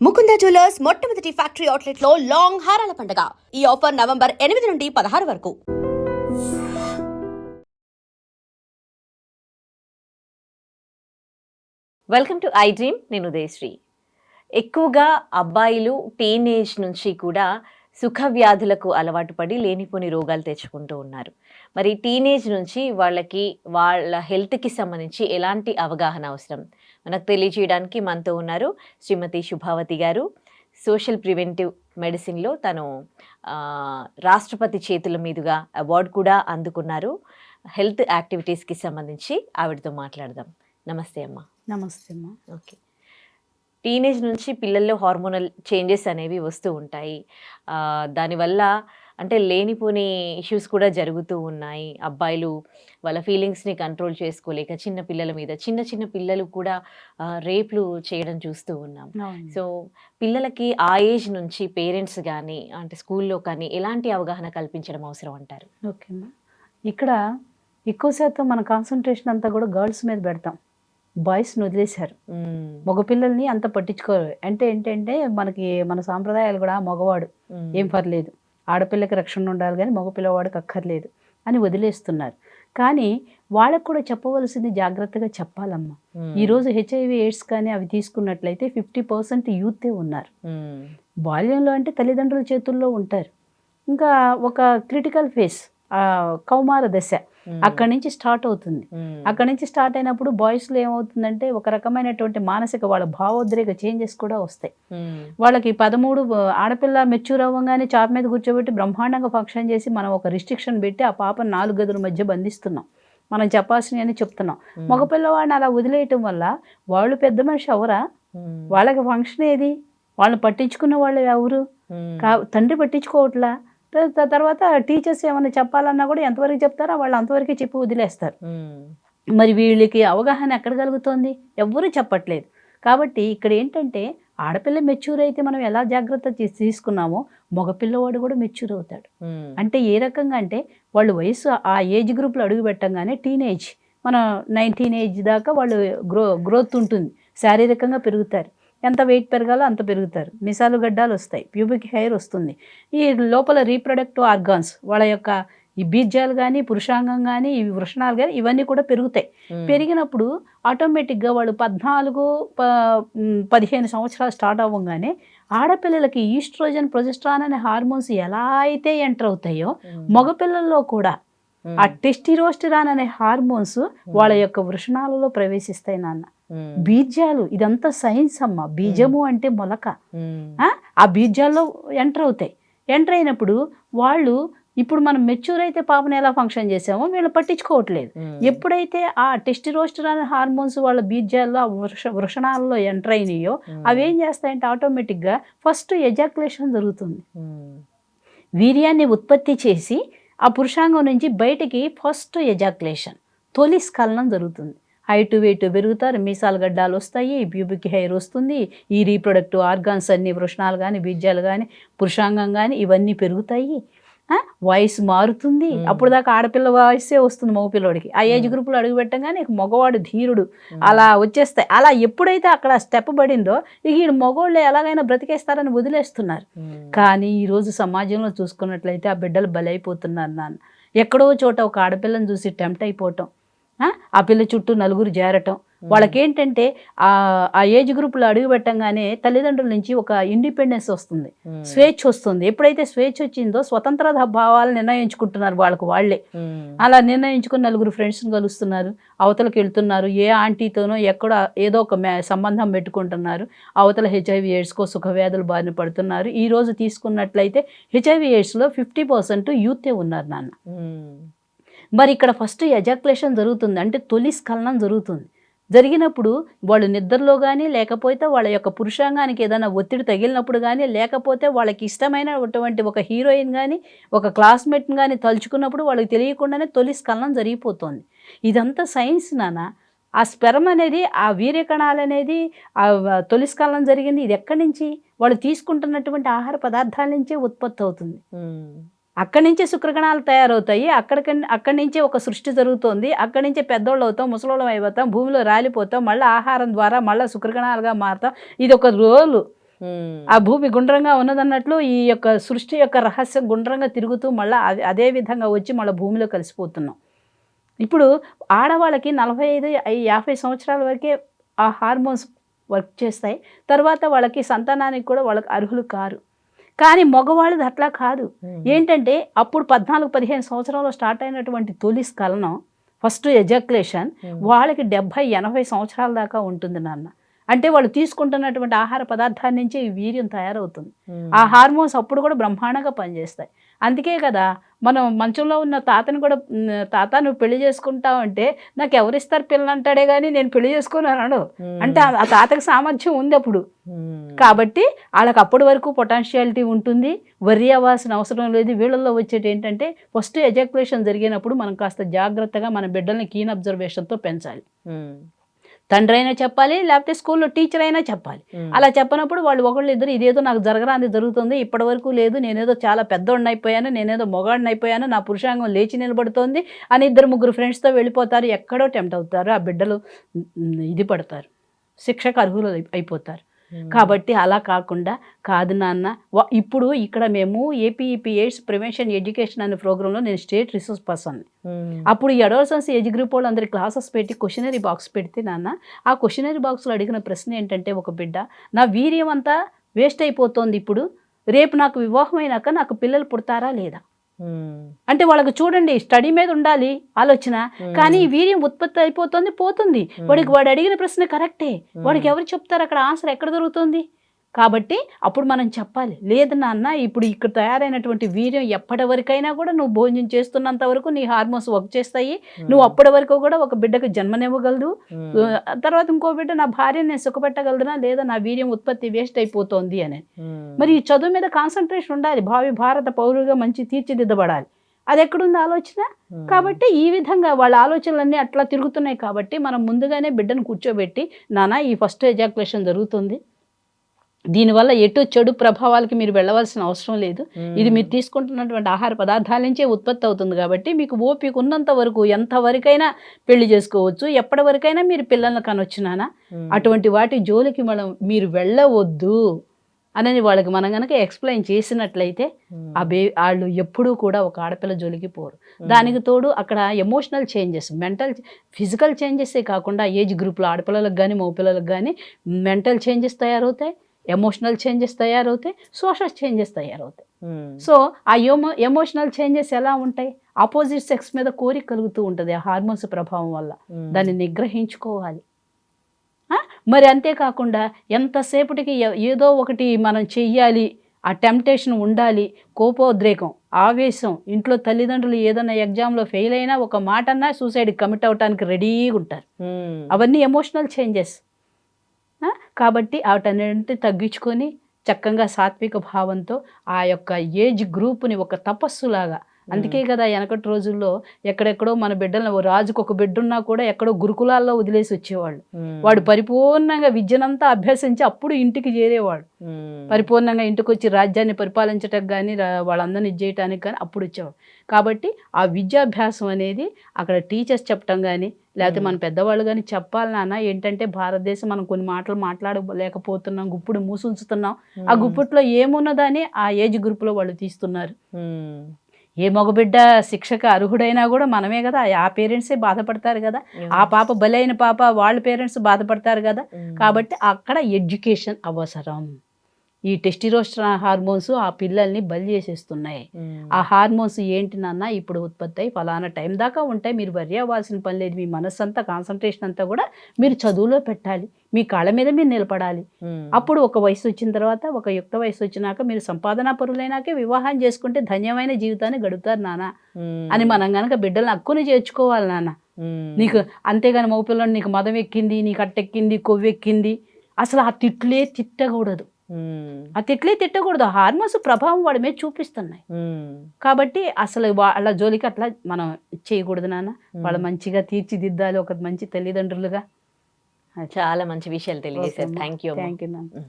Mukunda jewellers మొట్టమొదటి factory అవుట్లెట్లో long హారాల పండుగ. ఈ ఆఫర్ నవంబర్ ఎనిమిది నుండి పదహారు వరకు. వెల్కమ్ టు ఐ డ్రీమ్ నేను ఉదయశ్రీ. ఎక్కువగా అబ్బాయిలు టీనేజ్ నుంచి కూడా సుఖ వ్యాధులకు అలవాటు పడి లేనిపోని రోగాలు తెచ్చుకుంటూ ఉన్నారు. మరి టీనేజ్ నుంచి వాళ్ళకి వాళ్ళ హెల్త్కి సంబంధించి ఎలాంటి అవగాహన అవసరం? మనకు తెలియజేయడానికి మనతో ఉన్నారు శ్రీమతి శుభావతి గారు. సోషల్ ప్రివెంటివ్ మెడిసిన్లో తను రాష్ట్రపతి చేతుల మీదుగా అవార్డు కూడా అందుకున్నారు. హెల్త్ యాక్టివిటీస్కి సంబంధించి ఆవిడతో మాట్లాడదాం. నమస్తే అమ్మా. నమస్తే అమ్మా. ఓకే. టీనేజ్ నుంచి పిల్లల్లో హార్మోనల్ చేంజెస్ అనేవి వస్తూ ఉంటాయి. దానివల్ల అంటే లేనిపోని ఇష్యూస్ కూడా జరుగుతూ ఉన్నాయి. అబ్బాయిలు వాళ్ళ ఫీలింగ్స్ని కంట్రోల్ చేసుకోలేక చిన్న పిల్లల మీద చిన్న చిన్న పిల్లలు కూడా రేప్లు చేయడం చూస్తూ ఉన్నాం. సో పిల్లలకి ఆ ఏజ్ నుంచి పేరెంట్స్ కానీ అంటే స్కూల్లో కానీ ఎలాంటి అవగాహన కల్పించడం అవసరం అంటారు? ఓకే ఇక్కడ ఎక్కువ శాతం మన కాన్సన్ట్రేషన్ అంతా కూడా గర్ల్స్ మీద పెడతాం. బాయ్స్ని వదిలేశారు. మగపిల్లల్ని అంత పట్టించుకోరు. అంటే ఏంటంటే మనకి మన సాంప్రదాయాలు కూడా మగవాడు. ఏం పర్లేదు. ఆడపిల్లకి రక్షణ ఉండాలి కానీ మగపిల్లవాడికి అక్కర్లేదు అని వదిలేస్తున్నారు కానీ వాళ్ళకు కూడా చెప్పవలసింది జాగ్రత్తగా చెప్పాలమ్మా మ్మ్. ఈరోజు హెచ్ఐవి ఎయిడ్స్ కానీ అవి తీసుకున్నట్లయితే ఫిఫ్టీ పర్సెంట్ యూతే ఉన్నారు. బాల్యంలో అంటే తల్లిదండ్రుల చేతుల్లో ఉంటారు ఇంకా ఒక క్రిటికల్ ఫేస్ కౌమార దశ. అక్కడి నుంచి స్టార్ట్ అవుతుంది. అక్కడి నుంచి స్టార్ట్ అయినప్పుడు బాయ్స్లో ఏమవుతుందంటే ఒక రకమైనటువంటి మానసిక వాళ్ళ భావోద్రేక చేంజెస్ కూడా వస్తాయి. వాళ్ళకి పదమూడు ఆడపిల్ల మెచ్యూర్ అవ్వగానే చాప్ మీద కూర్చోబెట్టి బ్రహ్మాండంగా ఫంక్షన్ చేసి మనం ఒక రిస్ట్రిక్షన్ పెట్టి ఆ పాప నాలుగు గదుల మధ్య బంధిస్తున్నాం. మనం చెప్పాల్సినవి అని చెప్తున్నాం. మగపిల్లవాడిని అలా వదిలేయటం వల్ల వాళ్ళు పెద్ద మనిషి అవరా మ్మ్. వాళ్ళకి ఫంక్షన్ ఏది? వాళ్ళని పట్టించుకున్న వాళ్ళు ఎవరు? తండ్రి పట్టించుకోవట్లా? తర్వాత టీచర్స్ ఏమైనా చెప్పాలన్నా కూడా ఎంతవరకు చెప్తారో వాళ్ళు అంతవరకే చెప్పి వదిలేస్తారు. మరి వీళ్ళకి అవగాహన ఎక్కడ కలుగుతోంది? ఎవ్వరూ చెప్పట్లేదు. కాబట్టి ఇక్కడ ఏంటంటే ఆడపిల్ల మెచ్యూర్ అయితే మనం ఎలా జాగ్రత్త తీసుకున్నామో మగపిల్లవాడు కూడా మెచ్యూర్ అవుతాడు. అంటే ఏ రకంగా అంటే వాళ్ళు వయసు ఆ ఏజ్ గ్రూప్లో అడుగు పెట్టంగానే టీనేజ్ మన నైన్టీన్ ఏజ్ దాకా వాళ్ళు గ్రో గ్రోత్ ఉంటుంది. శారీరకంగా పెరుగుతారు. ఎంత వెయిట్ పెరగాలో అంత పెరుగుతారు మిసాలు గడ్డాలు వస్తాయి ప్యూబిక్ హెయిర్ వస్తుంది ఈ లోపల రీప్రొడక్టివ్ ఆర్గాన్స్ వాళ్ళ యొక్క ఈ బీజాలు కానీ పురుషాంగం కానీ ఈ వృషణాలు కానీ ఇవన్నీ కూడా పెరుగుతాయి. పెరిగినప్పుడు ఆటోమేటిక్గా వాళ్ళు పద్నాలుగు పదిహేను సంవత్సరాలు స్టార్ట్ అవ్వగానే ఆడపిల్లలకి ఈస్ట్రోజన్ ప్రొజెస్ట్రాన్ అనే హార్మోన్స్ ఎలా అయితే ఎంటర్ అవుతాయో. మగపిల్లల్లో కూడా. ఆ టెస్టిరోస్టిరాన్ అనే హార్మోన్స్ వాళ్ళ యొక్క వృషణాలలో ప్రవేశిస్తాయి నాన్న. బీజాలు ఇదంతా సైన్స్ అమ్మ బీజము అంటే మొలక. ఆ? ఆ బీజాల్లో ఎంటర్ అవుతాయి ఎంటర్ అయినప్పుడు వాళ్ళు ఇప్పుడు మనం మెచ్యూర్ అయితే పాపను ఎలా ఫంక్షన్ చేసామో వీళ్ళు పట్టించుకోవట్లేదు. ఎప్పుడైతే ఆ టెస్టిరోస్టిరాన్ హార్మోన్స్ వాళ్ళ బీజాల్లో వృష వృషణాలలో ఎంటర్ అయినాయో. అవి ఏం చేస్తాయంటే ఆటోమేటిక్గా ఫస్ట్ ఎజాకులేషన్ జరుగుతుంది. వీర్యాన్ని ఉత్పత్తి చేసి ఆ పురుషాంగం నుంచి బయటికి ఫస్ట్ ఎజాకులేషన్ తొలి స్ఖలనం జరుగుతుంది హైట్ వెయిట్ పెరుగుతారు మీసాలు గడ్డాలు వస్తాయి ప్యూబిక్ హెయిర్ వస్తుంది. ఈ రీప్రొడక్టివ్ ఆర్గాన్స్ అన్ని వృషణాలు కానీ బీజాలు కానీ పురుషాంగం కానీ ఇవన్నీ పెరుగుతాయి. వాయిస్ మారుతుంది. అప్పుడు దాకా ఆడపిల్ల వాయిసే వస్తుంది మగపిల్లడికి ఆ ఏజ్ గ్రూప్లో అడుగు పెట్టగానే ఇక మగవాడు ధీరుడు. అలా వచ్చేస్తాయి. అలా ఎప్పుడైతే అక్కడ స్టెప్ పడిందో ఇక ఈ మగవాళ్ళు ఎలాగైనా బ్రతికేస్తారని వదిలేస్తున్నారు. కానీ ఈరోజు సమాజంలో చూసుకున్నట్లయితే ఆ బిడ్డలు బలైపోతున్నారు నాన్న. ఎక్కడో చోట ఒక ఆడపిల్లని చూసి టెంప్ట్ అయిపోవటం. ఆ? పిల్ల చుట్టూ నలుగురు చేరటం వాళ్ళకేంటంటే ఆ ఆ ఏజ్ గ్రూప్లో అడుగు పెట్టంగానే తల్లిదండ్రుల నుంచి ఒక ఇండిపెండెన్స్ వస్తుంది. స్వేచ్ఛ వస్తుంది. ఎప్పుడైతే స్వేచ్ఛ వచ్చిందో స్వతంత్ర భావాలు నిర్ణయించుకుంటున్నారు వాళ్ళకు వాళ్ళే. అలా నిర్ణయించుకుని నలుగురు ఫ్రెండ్స్ని కలుస్తున్నారు. అవతలకి వెళ్తున్నారు. ఏ ఆంటీతోనో ఎక్కడ ఏదో ఒక సంబంధం పెట్టుకుంటున్నారు. అవతల హెచ్ఐవి ఎయిడ్స్కో సుఖవ్యాధులు బారిన పడుతున్నారు. ఈ రోజు తీసుకున్నట్లయితే హెచ్ఐవి ఎయిడ్స్లో ఫిఫ్టీ పర్సెంట్ యూతే ఉన్నారు నాన్న. మరి ఇక్కడ ఫస్ట్ ఎజాక్యులేషన్ జరుగుతుంది. అంటే తొలి స్ఖలనం జరుగుతుంది. జరిగినప్పుడు వాళ్ళు నిద్రలో కానీ లేకపోతే వాళ్ళ యొక్క పురుషాంగానికి ఏదైనా ఒత్తిడి తగిలినప్పుడు కానీ లేకపోతే వాళ్ళకి ఇష్టమైనటువంటి ఒక హీరోయిన్ కానీ ఒక క్లాస్మేట్ని కానీ తలుచుకున్నప్పుడు వాళ్ళకి తెలియకుండానే తొలి స్ఖలనం జరిగిపోతుంది. ఇదంతా సైన్స్ నాన్న. ఆ స్పెరం అనేది ఆ వీర్యకణాలు అనేది ఆ తొలి జరిగింది. ఇది ఎక్కడి నుంచి? వాళ్ళు తీసుకుంటున్నటువంటి ఆహార పదార్థాల నుంచే ఉత్పత్తి అవుతుంది. అక్కడి నుంచే శుక్రకణాలు తయారవుతాయి. అక్కడికి అక్కడి నుంచే ఒక సృష్టి జరుగుతోంది. అక్కడి నుంచే పెద్దోళ్ళు అవుతాం ముసలోళ్ళం అయిపోతాం భూమిలో రాలిపోతాం మళ్ళీ ఆహారం ద్వారా మళ్ళీ శుక్రకణాలుగా మారుతాం. ఇది ఒక రోలు. ఆ భూమి గుండ్రంగా ఉన్నదన్నట్లు ఈ యొక్క సృష్టి యొక్క రహస్యం గుండ్రంగా తిరుగుతూ మళ్ళీ అదే అదే విధంగా వచ్చి మళ్ళీ భూమిలో కలిసిపోతున్నాం. ఇప్పుడు ఆడవాళ్ళకి నలభై ఐదు యాభై సంవత్సరాల వరకే ఆ హార్మోన్స్ వర్క్ చేస్తాయి. తర్వాత వాళ్ళకి సంతానానికి కూడా వాళ్ళకి అర్హులు కారు. కానీ మగవాళ్ళది అట్లా కాదు. ఏంటంటే అప్పుడు పద్నాలుగు పదిహేను సంవత్సరాల్లో స్టార్ట్ అయినటువంటి తొలి స్ఖలనం ఫస్ట్ ఎజాక్యులేషన్. వాళ్ళకి డెబ్భై ఎనభై సంవత్సరాల దాకా ఉంటుంది నాన్న అంటే వాళ్ళు తీసుకుంటున్నటువంటి ఆహార పదార్థాల నుంచే ఈ వీర్యం తయారవుతుంది. ఆ హార్మోన్స్ అప్పుడు కూడా బ్రహ్మాండంగా పనిచేస్తాయి అందుకే కదా మనం మంచంలో ఉన్న తాతను కూడా "ఉమ్, తాత నువ్వు పెళ్ళి చేసుకుంటావు అంటే నాకు ఎవరిస్తారు పిల్లలు అంటాడే కానీ నేను పెళ్ళి చేసుకుని అన్నాడు ఉమ్. అంటే ఆ- తాతకి సామర్థ్యం ఉంది అప్పుడు. కాబట్టి వాళ్ళకి అప్పటి వరకు పొటాన్షియాలిటీ ఉంటుంది వరి అవ్వాల్సిన అవసరం లేదు వీళ్ళల్లో వచ్చేటి ఏంటంటే ఫస్ట్ ఎజాక్యులేషన్ జరిగినప్పుడు మనం కాస్త జాగ్రత్తగా మన బిడ్డల్ని కీన్ అబ్జర్వేషన్తో పెంచాలి. తండ్రి అయినా చెప్పాలి లేకపోతే స్కూల్లో టీచర్ అయినా చెప్పాలి. అలా చెప్పనప్పుడు వాళ్ళు ఒకళ్ళు ఇద్దరు ఇదేదో నాకు జరగరాంది జరుగుతుంది ఇప్పటి వరకు లేదు నేనేదో చాలా పెద్దోడిని అయిపోయాను నేనేదో మొగాడిని అయిపోయాను నా పురుషాంగం లేచి నిలబడుతోంది అని ఇద్దరు ముగ్గురు ఫ్రెండ్స్తో వెళ్ళిపోతారు ఎక్కడో టెంప్ట్ అవుతారు ఆ బిడ్డలు ఇది పడతారు శిక్షకు అర్హులు అయి- అయిపోతారు. కాబట్టి అలా కాకుండా కాదు నాన్న ఇప్పుడు ఇక్కడ మేము ఏపీఈపీ ఎయిడ్స్ ప్రివెన్షన్ ఎడ్యుకేషన్ అనే ప్రోగ్రాంలో నేను స్టేట్ రిసోర్స్ పర్సన్. అప్పుడు ఈ అడోసన్స్ ఏజ్ గ్రూప్ వాళ్ళు అందరి క్లాసెస్ పెట్టి క్వశ్చనరీ బాక్స్ పెడితే నాన్న ఆ క్వశ్చనరీ బాక్స్లో అడిగిన ప్రశ్న ఏంటంటే ఒక బిడ్డ నా వీర్యం అంతా వేస్ట్ అయిపోతోంది ఇప్పుడు రేపు నాకు వివాహం అయినాక నాకు పిల్లలు పుడతారా లేదా. అంటే వాళ్ళకి చూడండి స్టడీ మీద ఉండాలి ఆలోచన. కానీ వీర్యం ఉత్పత్తి అయిపోతుంది పోతుంది. వాడికి వాడు అడిగిన ప్రశ్న కరెక్టే. వాడికి ఎవరు చెప్తారు? అక్కడ ఆన్సర్ ఎక్కడ దొరుకుతుంది? కాబట్టి అప్పుడు మనం చెప్పాలి లేదు నాన్న ఇప్పుడు ఇక్కడ తయారైనటువంటి వీర్యం ఎప్పటి వరకైనా కూడా నువ్వు భోజనం చేస్తున్నంత వరకు నీ హార్మోన్స్ వర్క్ చేస్తాయి. నువ్వు అప్పటి వరకు కూడా ఒక బిడ్డకు జన్మనివ్వగలదు. తర్వాత ఇంకో బిడ్డ నా భార్యని నేను సుఖపెట్టగలదునా? లేదా నా వీర్యం ఉత్పత్తి వేస్ట్ అయిపోతోంది అని. మరి ఈ చదువు మీద కాన్సన్ట్రేషన్ ఉండాలి. భావి భారత పౌరులుగా మంచి తీర్చిదిద్దబడాలి. అది ఎక్కడుంది ఆలోచన. కాబట్టి ఈ విధంగా వాళ్ళ ఆలోచనలన్నీ అట్లా తిరుగుతున్నాయి కాబట్టి మనం ముందుగానే బిడ్డను కూర్చోబెట్టి నానా ఈ ఫస్ట్ ఎజాక్యులేషన్ జరుగుతుంది. దీనివల్ల ఎటు చెడు ప్రభావాలకి మీరు వెళ్ళవలసిన అవసరం లేదు. ఇది మీరు తీసుకుంటున్నటువంటి ఆహార పదార్థాల నుంచే ఉత్పత్తి అవుతుంది కాబట్టి మీకు ఓపిక ఉన్నంత వరకు ఎంతవరకైనా పెళ్ళి చేసుకోవచ్చు. ఎప్పటి వరకైనా మీరు పిల్లల్ని కనొచ్చునానా. అటువంటి వాటి జోలికి మనం మీరు వెళ్ళవద్దు అనేది వాళ్ళకి మనం కనుక ఎక్స్ప్లెయిన్ చేసినట్లయితే. ఆ బే వాళ్ళు ఎప్పుడూ కూడా ఒక ఆడపిల్ల జోలికి పోరు. దానికి తోడు అక్కడ ఎమోషనల్ చేంజెస్ మెంటల్ ఫిజికల్ చేంజెసే కాకుండా ఏజ్ గ్రూప్లో ఆడపిల్లలకు కానీ మగపిల్లలకు కానీ మెంటల్ చేంజెస్ తయారవుతాయి. ఎమోషనల్ చేంజెస్ తయారవుతాయి సోషల్ చేంజెస్ తయారవుతాయి. సో ఆ ఎమో ఎమోషనల్ చేంజెస్ ఎలా ఉంటాయి ఆపోజిట్ సెక్స్ మీద కోరిక కలుగుతూ ఉంటుంది ఆ హార్మోన్స్ ప్రభావం వల్ల ఉమ్. దాన్ని నిగ్రహించుకోవాలి? మరి అంతేకాకుండా ఎంతసేపటికి ఏదో ఒకటి మనం చెయ్యాలి ఆ టెంప్టేషన్ ఉండాలి కోపోద్రేకం ఆవేశం ఇంట్లో తల్లిదండ్రులు ఏదైనా ఎగ్జామ్లో ఫెయిల్ అయినా ఒక మాట అన్నా సూసైడ్కి కమిట్ అవ్వడానికి రెడీగా ఉంటారు ఉమ్. అవన్నీ ఎమోషనల్ చేంజెస్ కాబట్టి వాటన్నింటి తగ్గించుకొని చక్కగా సాత్విక భావంతో ఆ యొక్క ఏజ్ గ్రూప్ని ఒక తపస్సులాగా అందుకే కదా వెనకటి రోజుల్లో ఎక్కడెక్కడో మన బిడ్డలను రాజుకు ఒక బిడ్డ ఉన్నా కూడా ఎక్కడో గురుకులాల్లో వదిలేసి వచ్చేవాళ్ళు. వాడు పరిపూర్ణంగా విద్యనంతా అభ్యసించి అప్పుడు ఇంటికి చేరేవాడు. పరిపూర్ణంగా ఇంటికి వచ్చి రాజ్యాన్ని పరిపాలించడానికి కానీ వాళ్ళందరినీ ఇది చేయటానికి కానీ అప్పుడు వచ్చేవాడు. కాబట్టి ఆ విద్యాభ్యాసం అనేది అక్కడ టీచర్స్ చెప్పటం కానీ లేకపోతే మన పెద్దవాళ్ళు కానీ చెప్పాలి నాన్న ఏంటంటే భారతదేశం మనం కొన్ని మాటలు మాట్లాడలేకపోతున్నాం గుప్పుడు మూసుంచుతున్నాం. ఆ గుప్పుట్లో ఏమున్నదని ఆ ఏజ్ గ్రూప్లో వాళ్ళు తీస్తున్నారు. ఏ మగబిడ్డ శిక్షకు అర్హుడైనా కూడా మనమే కదా. ఆ పేరెంట్సే బాధపడతారు కదా. ఆ పాప బలైన పాప వాళ్ళ పేరెంట్స్ బాధపడతారు కదా. ఉమ్. కాబట్టి అక్కడ ఎడ్యుకేషన్ అవసరం. ఈ టెస్టిరోస్ట్రా హార్మోన్స్ ఆ పిల్లల్ని బలి చేసేస్తున్నాయి. ఆ హార్మోన్స్ ఏంటి నాన్న ఇప్పుడు ఉత్పత్తి అయ్యి ఫలానా టైం దాకా ఉంటాయి మీరు వరి అవ్వాల్సిన పని లేదు మీ మనస్సు అంతా కాన్సన్ట్రేషన్ అంతా కూడా మీరు చదువులో పెట్టాలి మీ కాళ్ళ మీద మీరు నిలబడాలి. అప్పుడు ఒక వయసు వచ్చిన తర్వాత ఒక యుక్త వయసు వచ్చినాక మీరు సంపాదనా పరులైనాకే వివాహం చేసుకుంటే ధన్యమైన జీవితాన్ని గడుపుతారు నాన్న. అని మనం కనుక బిడ్డలను హక్కుని చేర్చుకోవాలి నాన్న. నీకు అంతేగాని మగపిల్లలు నీకు మదం ఎక్కింది నీకు అట్టెక్కింది కొవ్వెక్కింది అసలు ఆ తిట్లే తిట్టకూడదు. ఆ తిట్లే తిట్టకూడదు. హార్మోన్స్ ప్రభావం వాడి మీద చూపిస్తున్నాయి. కాబట్టి అసలు వాళ్ళ జోలికి అట్లా మనం చేయకూడదు నాన్న. వాళ్ళు మంచిగా తీర్చిదిద్దాలి ఒక మంచి తల్లిదండ్రులుగా. చాలా మంచి విషయాలు తెలియజేశారు. థ్యాంక్ యూ థ్యాంక్ యూ నాన్న.